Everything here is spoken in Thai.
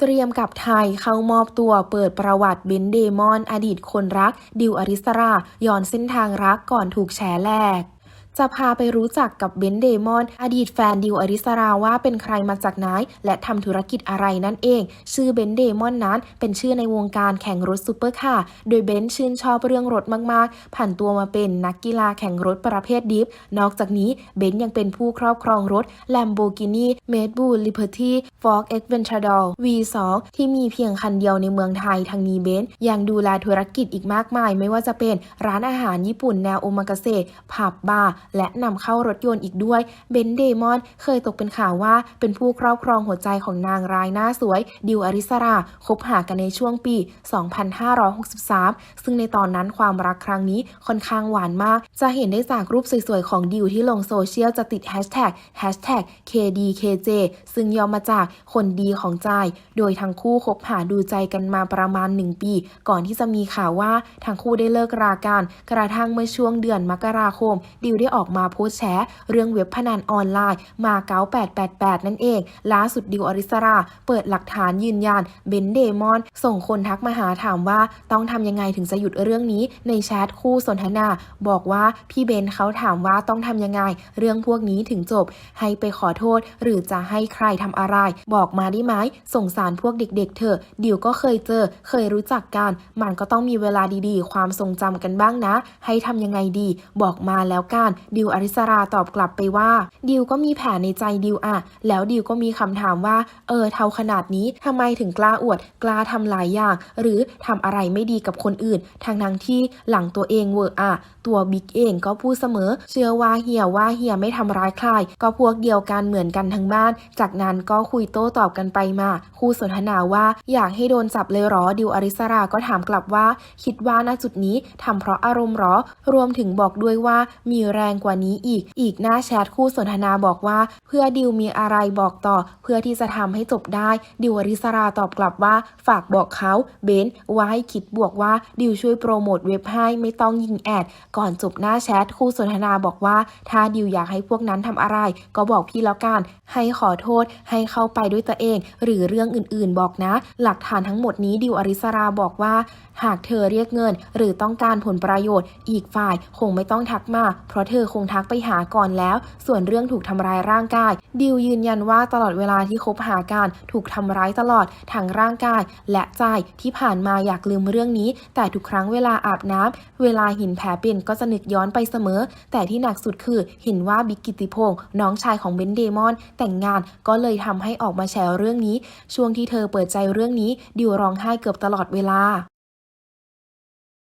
เตรียมกับไทยเข้ามอบตัวเปิดประวัติเบนเดมอน อดีตคนรัก ดิวอริสราย้อนเส้นทางรักก่อนถูกแฉแหลก จะพาไปรู้จักกับเบนเดมอน อดีตแฟนดิวอริสราว่าเป็นใครมาจากไหนและทำธุรกิจอะไรนั่นเอง ชื่อเบนเดมอนนั้นเป็นชื่อในวงการแข่งรถซูเปอร์คาร์โดยเบนชื่นชอบเรื่องรถมากๆ ผ่านตัวมาเป็นนักกีฬาแข่งรถประเภทดิฟ นอกจากนี้เบนยังเป็นผู้ครอบครองรถ Lamborghini m a d b u l Liberty Ford Aventador V2 ที่มีเพียงคันเดียวในเมืองไทยทางนี้เบนยังดูแลธุรกิจอีกมากมาย ไม่ว่าจะเป็นร้านอาหารญี่ปุ่นแนวโอมากาเสะผับบาร์และนำเข้ารถยนต์อีกด้วย เบนเดมอนเคยตกเป็นข่าวว่าเป็นผู้ครอบครองหัวใจของนางรายหน้าสวย ดิวอริสรา คบหากันในช่วงปี 2563 ซึ่งในตอนนั้นความรักครั้งนี้ค่อนข้างหวานมาก จะเห็นได้จากรูปสวยๆ ของดิวที่ลงโซเชียลจะติดแฮชแท็กแฮชแท็ก KDKJ ซึ่งย่อมาจากคนดีของใจ โดยทั้งคู่คบหาดูใจกันมาประมาณ 1 ปี ก่อนที่จะมีข่าวว่าทั้งคู่ได้เลิกรากัน กระทั่งเมื่อช่วงเดือนมกราคม ดิวได้ออกมาโพสต์แฉเรื่องเว็บพนันออนไลน์มาเก๊า888 นั่นเอง ล่าสุดดิวอริสรา เปิดหลักฐานยืนยันเบนเดมอน ส่งคนทักมาหาถามว่าต้องทำยังไงถึงจะหยุดเรื่องนี้ในแชทคู่สนทนา บอกว่าพี่เบนเขาถามว่าต้องทำยังไง เรื่องพวกนี้ถึงจบ ให้ไปขอโทษ หรือจะให้ใครทำอะไร บอกมาได้ไหมสงสารพวกเด็กๆเถอะดิวก็เคยเจอ เคยรู้จักกัน มันก็ต้องมีเวลาดีๆ ความทรงจำกันบ้างนะ ให้ทำยังไงดี บอกมาแล้วกันดิวอริสราตอบกลับไปว่า ดิวก็มีแผนในใจดิวอะแล้วดิวก็มีคำถามว่า เออเท่าขนาดนี้ทำไมถึงกล้าอวด กล้าทำหลายอย่าง หรือทำอะไรไม่ดีกับคนอื่นทางทั้งที่หลังตัวเองเวอร์อะตัวบิ๊กเองก็พูดเสมอ เชื่อว่าเฮียว่าเฮียไม่ทำร้ายใครก็พวกเดียวกันเหมือนกันทั้งบ้าน จากนั้นก็คุยโต้ตอบกันไปมาคู่สนทนาว่าอยากให้โดนจับเลยหรอดิวอริสราก็ถามกลับว่า คิดว่าณจุดนี้ทำเพราะอารมณ์หรอ รวมถึงบอกด้วยว่ามีแรงกว่านี้อีก อีกหน้าแชทคู่สนทนาบอกว่า เพื่อดิวมีอะไรบอกต่อ เพื่อที่จะทำให้จบได้ ดิวอริสราตอบกลับว่า ฝากบอกเขาเบนว่าให้คิดบวกว่า ดิวช่วยโปรโมทเว็บให้ไม่ต้องยิงแอด ก่อนจบหน้าแชทคู่สนทนาบอกว่า ถ้าดิวอยากให้พวกนั้นทำอะไร ก็บอกพี่แล้วกัน ให้ขอโทษ ให้เข้าไปด้วยตัวเอง หรือเรื่องอื่นๆบอกนะ หลักฐานทั้งหมดนี้ดิวอริสราบอกว่า หากเธอเรียกเงิน หรือต้องการผลประโยชน์ อีกฝ่ายคงไม่ต้องทักมา เพราะเธอธอคงทักไปหาก่อนแล้ว ส่วนเรื่องถูกทำร้ายร่างกาย ดิวยืนยันว่าตลอดเวลาที่คบหากันถูกทำร้ายตลอดทั้งร่างกาย และใจที่ผ่านมาอยากลืมเรื่องนี้ แต่ทุกครั้งเวลาอาบน้ำเวลาเห็นแผลเป็นก็จะนึกย้อนไปเสมอ แต่ที่หนักสุดคือเห็นว่าบิ๊กกิติพงศ์น้องชายของเบนเดมอน แต่งงานก็เลยทำให้ออกมาแชร์เรื่องนี้ ช่วงที่เธอเปิดใจเรื่องนี้ ดิวร้องไห้เกือบตลอดเวลา